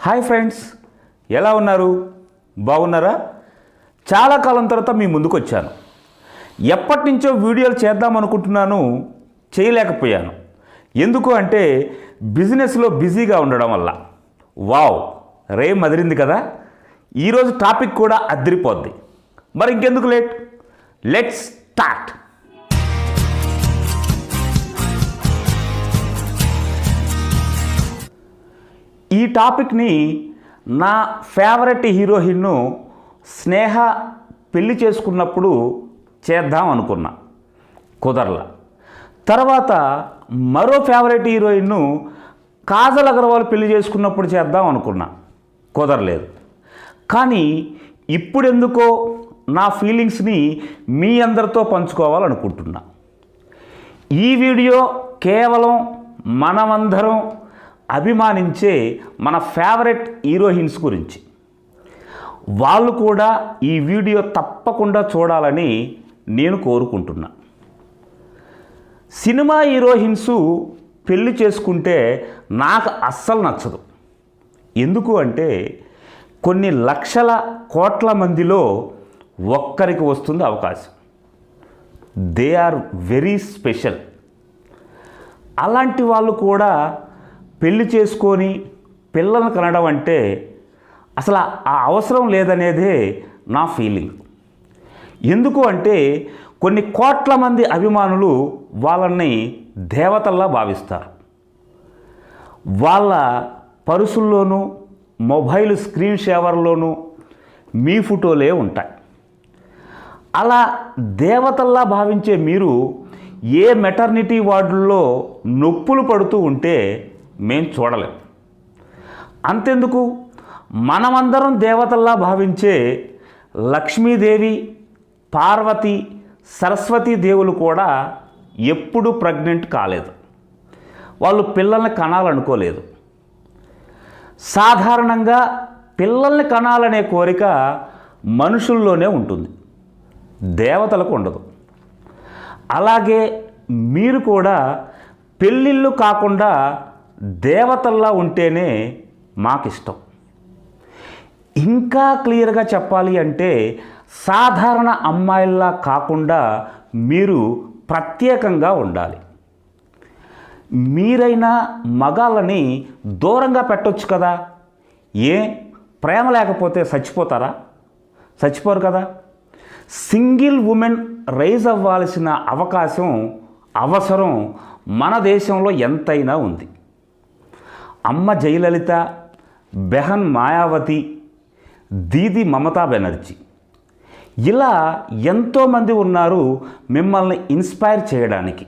Hi friends ఎలా ఉన్నారు? బాగున్నారా? చాలా కాలం తర్వాత మీ ముందుకు వచ్చాను. ఎప్పటి నుంచో వీడియోలు చేద్దాం అనుకుంటున్నాను చేయలేకపోయాను. ఎందుకు అంటే బిజినెస్లో బిజీగా ఉండడం వల్ల. వావ్ రే మదిరింది కదా. ఈరోజు టాపిక్ కూడా అద్దరిపోద్ది మరి ఇంకెందుకు లేట్? Let's start. టాపిక్ని నా ఫేవరెట్ హీరోయిన్ను స్నేహ పెళ్ళి చేసుకున్నప్పుడు చేద్దాం అనుకున్నా. కుదరల. తర్వాత మరో ఫేవరెట్ హీరోయిన్ను కాజల్ అగర్వాల్ పెళ్ళి చేసుకున్నప్పుడు చేద్దాం అనుకున్నా. కుదరలేదు. కానీ ఇప్పుడెందుకో నా ఫీలింగ్స్ని మీ అందరితో పంచుకోవాలనుకుంటున్నా. ఈ వీడియో కేవలం మనమందరం అభిమానించే మన ఫేవరెట్ హీరోయిన్స్ గురించి. వాళ్ళు కూడా ఈ వీడియో తప్పకుండా చూడాలని నేను కోరుకుంటున్నా. సినిమా హీరోయిన్స్ పెళ్ళి చేసుకుంటే నాకు అస్సలు నచ్చదు. ఎందుకు అంటే కొన్ని లక్షల కోట్ల మందిలో ఒక్కరికి వస్తుంది అవకాశం. They are very special. అలాంటి వాళ్ళు కూడా పెళ్ళి చేసుకొని పిల్లలను కనడం అంటే అసలు ఆ అవసరం లేదనేదే నా ఫీలింగ్. ఎందుకు అంటే కొన్ని కోట్ల మంది అభిమానులు వాళ్ళని దేవతల్లా భావిస్తారు. వాళ్ళ పరుసుల్లోనూ మొబైల్ స్క్రీన్ షేవర్లోనూ మీ ఫోటోలే ఉంటాయి. అలా దేవతల్లా భావించే మీరు ఏ మెటర్నిటీ వార్డుల్లో నొప్పులు పడుతూ ఉంటే మేం చూడలేం అంతెందుకు? మనమందరం దేవతల్లా భావించే లక్ష్మీదేవి పార్వతి సరస్వతి దేవులు కూడా ఎప్పుడూ ప్రెగ్నెంట్ కాలేదు. వాళ్ళు పిల్లల్ని కనాలనుకోలేదు. సాధారణంగా పిల్లల్ని కనాలనే కోరిక మనుషుల్లోనే ఉంటుంది. దేవతలకు ఉండదు. అలాగే మీరు కూడా పెళ్ళిళ్ళు కాకుండా దేవతల్లా ఉంటేనే మాకిష్టం. ఇంకా క్లియర్గా చెప్పాలి అంటే సాధారణ అమ్మాయిల్లా కాకుండా మీరు ప్రత్యేకంగా ఉండాలి. మీరైనా మగాళ్ళని దూరంగా పెట్టొచ్చు కదా. ఏ? ప్రేమ లేకపోతే చచ్చిపోతారా? చచ్చిపోరు కదా. సింగిల్ ఉమెన్ రైజ్ అవ్వాల్సిన అవకాశం అవసరం మన దేశంలో ఎంతైనా ఉంది. అమ్మ జయలలిత బెహన్ మాయావతి దీది మమతా బెనర్జీ. ఇలా ఎంతోమంది ఉన్నారు మిమ్మల్ని ఇన్స్పైర్ చేయడానికి.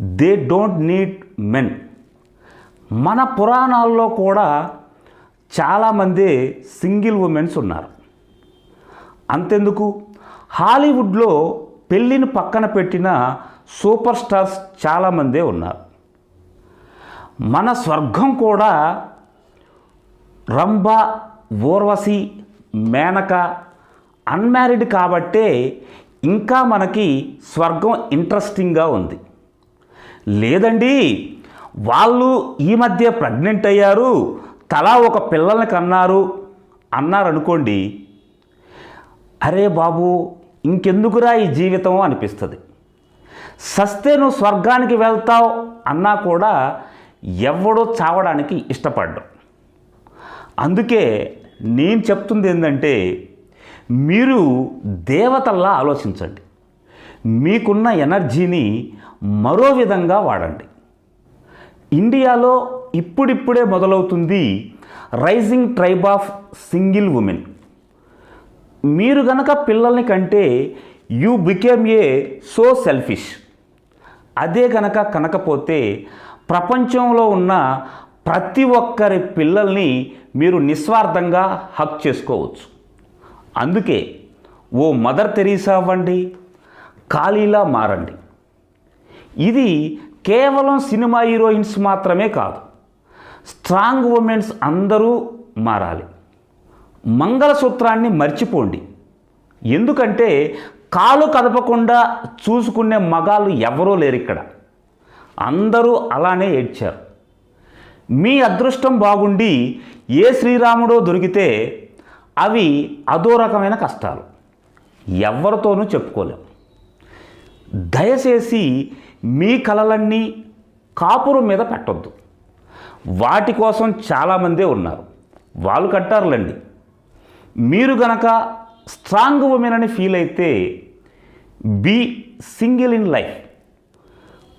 దే డోంట్ నీడ్ మెన్ మన పురాణాల్లో కూడా చాలామంది సింగిల్ ఉమెన్స్ ఉన్నారు. అంతెందుకు? హాలీవుడ్లో పెళ్ళిని పక్కన పెట్టిన సూపర్ స్టార్స్ చాలామందే ఉన్నారు. మన స్వర్గం కూడా రంభ ఊర్వశి మేనక అన్మ్యారీడ్ కాబట్టే ఇంకా మనకి స్వర్గం ఇంట్రెస్టింగ్గా ఉంది. లేదండి వాళ్ళు ఈ మధ్య ప్రెగ్నెంట్ అయ్యారు తలా ఒక పిల్లల్ని కన్నారు అన్నారనుకోండి అరే బాబు ఇంకెందుకురా ఈ జీవితం అనిపిస్తుంది. సస్తే నువ్వు స్వర్గానికి వెళ్తావు అన్నా కూడా ఎవడో చావడానికి ఇష్టపడ్డం. అందుకే నేను చెప్తుంది ఏంటంటే మీరు దేవతల్లా ఆలోచించండి. మీకున్న ఎనర్జీని మరో విధంగా వాడండి. ఇండియాలో ఇప్పుడిప్పుడే మొదలవుతుంది rising tribe of single women. మీరు గనక పిల్లల్ని కంటే you became a so selfish. అదే గనక కనకపోతే ప్రపంచంలో ఉన్న ప్రతి ఒక్కరి పిల్లల్ని మీరు నిస్వార్థంగా హక్ చేసుకోవచ్చు. అందుకే ఓ మదర్ తెరీసా అవ్వండి ఖాళీలా మారండి. ఇది కేవలం సినిమా హీరోయిన్స్ మాత్రమే కాదు స్ట్రాంగ్ ఉమెన్స్ అందరూ మారాలి. మంగళసూత్రాన్ని మర్చిపోండి. ఎందుకంటే కాలు కదపకుండా చూసుకునే మగాళ్ళు ఎవరూ లేరు ఇక్కడ అందరూ అలానే ఏడ్చారు. మీ అదృష్టం బాగుండి ఏ శ్రీరాముడో దొరికితే అవి అదో రకమైన కష్టాలు. ఎవరితోనూ చెప్పుకోలేం. దయచేసి మీ కలలన్నీ కాపురం మీద పెట్టొద్దు. వాటి కోసం చాలామందే ఉన్నారు. వాళ్ళు కట్టారులండి. మీరు గనక స్ట్రాంగ్ ఉమెన్ అని ఫీల్ అయితే be single in life.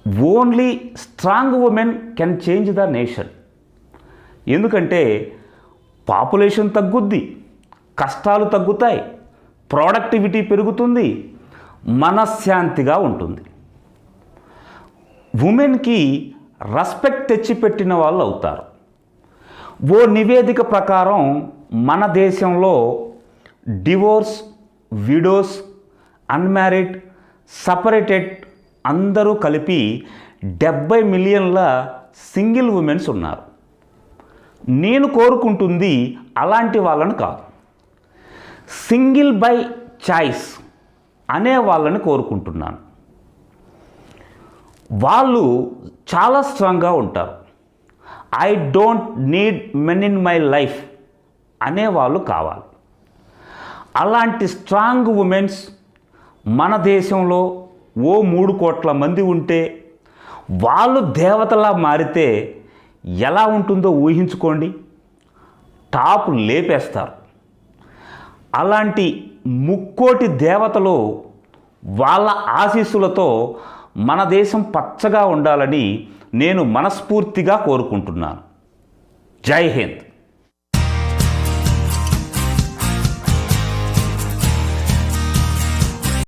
Only strong women can change the nation ఎందుకంటే పాపులేషన్ తగ్గుద్ది కష్టాలు తగ్గుతాయి ప్రొడక్టివిటీ పెరుగుతుంది మనశ్శాంతిగా ఉంటుంది. ఉమెన్కి రెస్పెక్ట్ తెచ్చిపెట్టిన వాళ్ళు అవుతారు. ఓ నివేదిక ప్రకారం మన దేశంలో డివోర్స్ విడోస్ అన్మ్యారీడ్ సపరేటెడ్ అందరూ కలిపి డెబ్బై మిలియన్ల సింగిల్ ఉమెన్స్ ఉన్నారు. నేను కోరుకుంటుంది అలాంటి వాళ్ళని కాదు. సింగిల్ బై చాయిస్ అనే వాళ్ళని కోరుకుంటున్నాను. వాళ్ళు చాలా స్ట్రాంగ్గా ఉంటారు. I don't need men in my life అనేవాళ్ళు కావాలి. అలాంటి స్ట్రాంగ్ ఉమెన్స్ మన దేశంలో ఓ మూడు కోట్ల మంది ఉంటే వాళ్ళు దేవతలా మారితే ఎలా ఉంటుందో ఊహించుకోండి. టాప్ లేపేస్తారు. అలాంటి ముక్కోటి దేవతలు వాళ్ళ ఆశీస్సులతో మన దేశం పచ్చగా ఉండాలని నేను మనస్ఫూర్తిగా కోరుకుంటున్నాను. జై హింద్.